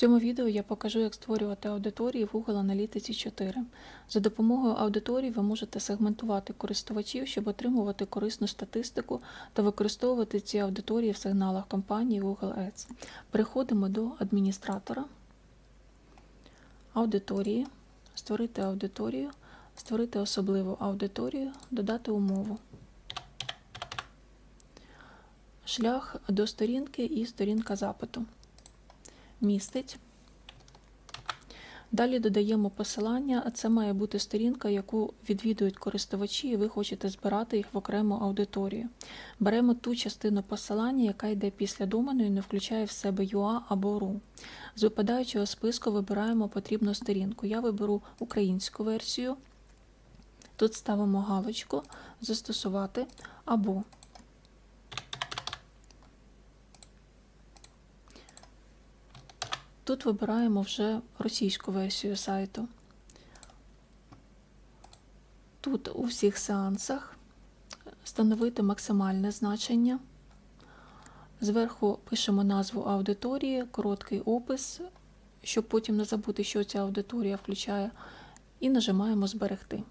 цьому відео я покажу, як створювати аудиторії в Google Аналітиці 4. За допомогою аудиторій ви можете сегментувати користувачів, щоб отримувати корисну статистику та використовувати ці аудиторії в сигналах компанії Google Ads. Переходимо до адміністратора, аудиторії, створити аудиторію, створити особливу аудиторію, додати умову. Шлях до сторінки і сторінка запиту. Містить. Далі додаємо посилання, а це має бути сторінка, яку відвідують користувачі, і ви хочете збирати їх в окрему аудиторію. Беремо ту частину посилання, яка йде після домену і не включає в себе UA або RU. З випадаючого списку вибираємо потрібну сторінку. Я виберу українську версію. Тут ставимо галочку Застосувати або Тут вибираємо вже російську версію сайту. Тут у всіх сеансах встановити максимальне значення. Зверху пишемо назву аудиторії, короткий опис, щоб потім не забути, що ця аудиторія включає, і нажимаємо Зберегти.